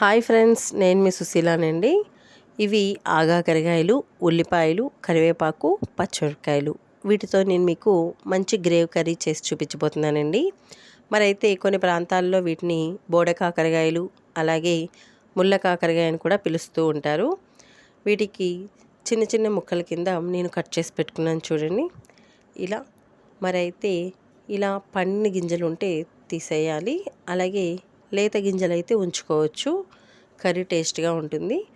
Hi friends నేను మీ సుశీలానండి. ఇవి ఆగాకరకాయలు ఉల్లిపాయలు కరివేపాకు పచ్చిమిరపకాయలు. వీటితో నేను మీకు మంచి గ్రేవ్ కర్రీ చేసి చూపించబోతున్నానండి. మరి అయితే కొన్ని ప్రాంతాల్లో వీటిని బోడకాకరకాయలు అలాగే ముళ్ళ కాకరకాయ అని కూడా పిలుస్తూ ఉంటారు. వీటికి చిన్న చిన్న ముక్కల కింద నేను కట్ చేసి పెట్టుకున్నాను చూడండి. ఇలా మరి అయితే ఇలా పండిన గింజలు ఉంటే తీసేయాలి. అలాగే లేత గింజలు అయితే ఉంచుకోవచ్చు. కర్రీ టేస్ట్గా ఉంటుంది.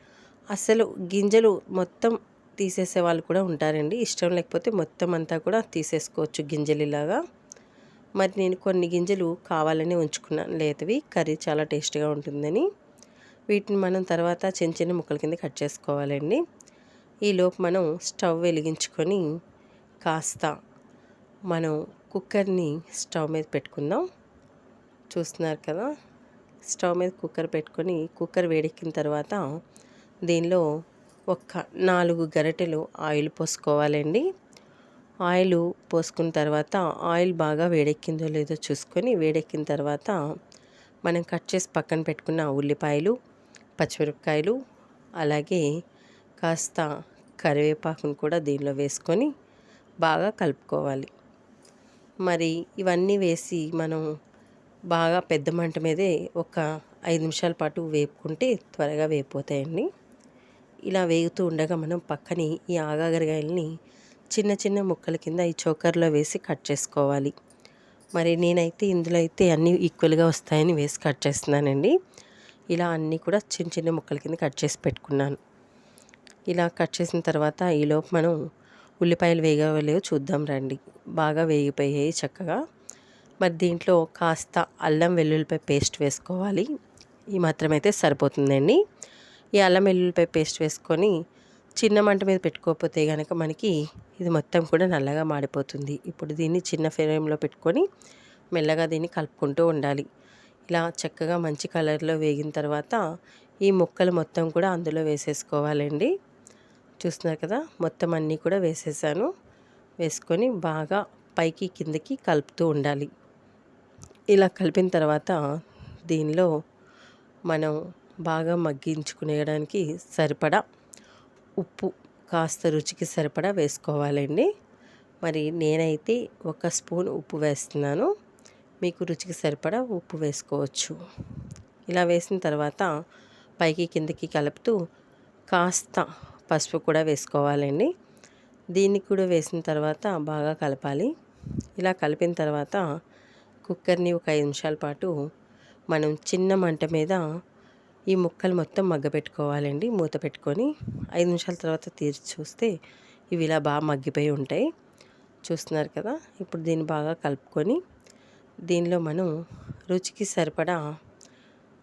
అసలు గింజలు మొత్తం తీసేసే వాళ్ళు కూడా ఉంటారండి. ఇష్టం లేకపోతే మొత్తం అంతా కూడా తీసేసుకోవచ్చు గింజలు ఇలాగా మరి నేను కొన్ని గింజలు కావాలని ఉంచుకున్నాను. లేతవి కర్రీ చాలా టేస్ట్గా ఉంటుందని. వీటిని మనం తర్వాత చిన్న చిన్న ముక్కల కింద కట్ చేసుకోవాలండి. ఈలోపు మనం స్టవ్ వెలిగించుకొని కాస్త మనం కుక్కర్ని స్టవ్ మీద పెట్టుకుందాం. చూస్తున్నారు కదా? స్టవ్ మీద కుక్కర్ పెట్టుకొని కుక్కర్ వేడెక్కిన తర్వాత దీనిలో ఒక నాలుగు గరిటెలు ఆయిల్ పోసుకోవాలండి. ఆయిల్ పోసుకున్న తర్వాత ఆయిల్ బాగా వేడెక్కిందో లేదో చూసుకొని వేడెక్కిన తర్వాత మనం కట్ చేసి పక్కన పెట్టుకున్న ఉల్లిపాయలు పచ్చిమిరపకాయలు అలాగే కాస్త కరివేపాకును కూడా దీనిలో వేసుకొని బాగా కలుపుకోవాలి. మరి ఇవన్నీ వేసి మనం బాగా పెద్ద మంట మీదే ఒక ఐదు నిమిషాల పాటు వేపుకుంటే త్వరగా వేగిపోతాయండి. ఇలా వేగుతూ ఉండగా మనం పక్కని ఈ ఆగాగరగాయల్ని చిన్న చిన్న ముక్కల కింద ఈ చోకర్లో వేసి కట్ చేసుకోవాలి. మరి నేనైతే ఇందులో అయితే అన్నీ ఈక్వల్గా వస్తాయని వేసి కట్ చేస్తున్నానండి. ఇలా అన్నీ కూడా చిన్న చిన్న ముక్కల కింద కట్ చేసి పెట్టుకున్నాను. ఇలా కట్ చేసిన తర్వాత ఈలోపు మనం ఉల్లిపాయలు వేగలేవో చూద్దాం రండి. బాగా వేగిపోయాయి చక్కగా. మరి దీంట్లో కాస్త అల్లం వెల్లుల్లిపాయ పేస్ట్ వేసుకోవాలి. ఈ మాత్రమైతే సరిపోతుందండి. ఈ అల్లం వెల్లుల్లిపాయ పేస్ట్ వేసుకొని చిన్న మంట మీద పెట్టుకోకపోతే కనుక మనకి ఇది మొత్తం కూడా నల్లగా మాడిపోతుంది. ఇప్పుడు దీన్ని చిన్న ఫ్లేమ్లో పెట్టుకొని మెల్లగా దీన్ని కలుపుకుంటూ ఉండాలి. ఇలా చక్కగా మంచి కలర్లో వేగిన తర్వాత ఈ ముక్కలు మొత్తం కూడా అందులో వేసేసుకోవాలండి. చూస్తున్నారు కదా మొత్తం అన్నీ కూడా వేసేసాను. వేసుకొని బాగా పైకి కిందకి కలుపుతూ ఉండాలి. ఇలా కలిపిన తర్వాత దీనిలో మనం బాగా మగ్గించుకునేయడానికి సరిపడా ఉప్పు కాస్త రుచికి సరిపడా వేసుకోవాలండి. మరి నేనైతే ఒక స్పూన్ ఉప్పు వేస్తున్నాను. మీకు రుచికి సరిపడా ఉప్పు వేసుకోవచ్చు. ఇలా వేసిన తర్వాత పైకి కిందకి కలుపుతూ కాస్త పసుపు కూడా వేసుకోవాలండి. దీన్ని కూడా వేసిన తర్వాత బాగా కలపాలి. ఇలా కలిపిన తర్వాత కుక్కర్ని ఒక ఐదు నిమిషాల పాటు మనం చిన్న మంట మీద ఈ ముక్కలు మొత్తం మగ్గపెట్టుకోవాలండి. మూత పెట్టుకొని ఐదు నిమిషాల తర్వాత తీర్చి చూస్తే ఇవి ఇలా బాగా మగ్గిపోయి ఉంటాయి. చూస్తున్నారు కదా? ఇప్పుడు దీన్ని బాగా కలుపుకొని దీనిలో మనం రుచికి సరిపడా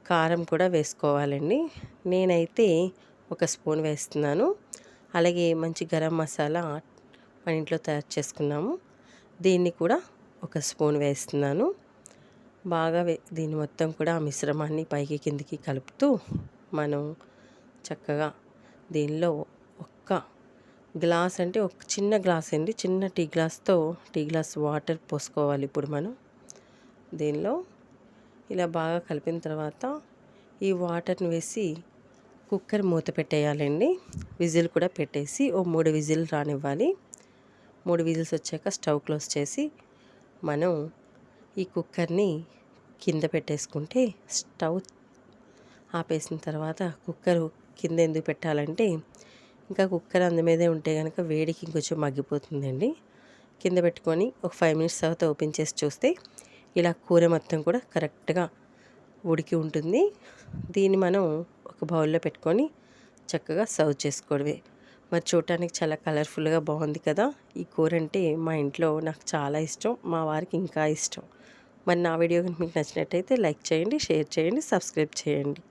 కారం కూడా వేసుకోవాలండి. నేనైతే ఒక స్పూన్ వేస్తున్నాను. అలాగే మంచి గరం మసాలా మన ఇంట్లో తయారు చేసుకున్నాము. దీన్ని కూడా ఒక స్పూన్ వేస్తున్నాను. బాగా వే దీన్ని మొత్తం కూడా ఆ మిశ్రమాన్ని పైకి కిందికి కలుపుతూ మనం చక్కగా దీనిలో ఒక్క గ్లాస్ అంటే ఒక చిన్న గ్లాస్ అండి. చిన్న టీ గ్లాస్తో టీ గ్లాస్ వాటర్ పోసుకోవాలి ఇప్పుడు మనం. దీనిలో ఇలా బాగా కలిపిన తర్వాత ఈ వాటర్ని వేసి కుక్కర్ మూత పెట్టేయాలండి. విజిల్ కూడా పెట్టేసి ఓ మూడు విజిల్ రానివ్వాలి. మూడు విజిల్స్ వచ్చాక స్టవ్ క్లోజ్ చేసి మనం ఈ కుక్కర్ని కింద పెట్టేసుకుంటే స్టవ్ ఆపేసిన తర్వాత కుక్కర్ కింద ఎందుకు పెట్టాలంటే ఇంకా కుక్కర్ అందు మీదే ఉంటే కనుక వేడికి ఇంకొంచెం మగ్గిపోతుందండి. కింద పెట్టుకొని ఒక ఫైవ్ మినిట్స్ తర్వాత ఓపెన్ చేసి చూస్తే ఇలా కూర మొత్తం కూడా కరెక్ట్గా ఉడికి ఉంటుంది. దీన్ని మనం ఒక బౌల్లో పెట్టుకొని చక్కగా సర్వ్ చేసుకోవడమే. మరి చూడటానికి చాలా కలర్ఫుల్గా బాగుంది కదా. ఈ కూర అంటే మా ఇంట్లో నాకు చాలా ఇష్టం మా వారికి ఇంకా ఇష్టం. మరి నా వీడియో కనుక మీకు నచ్చినట్టయితే లైక్ చేయండి షేర్ చేయండి సబ్స్క్రైబ్ చేయండి.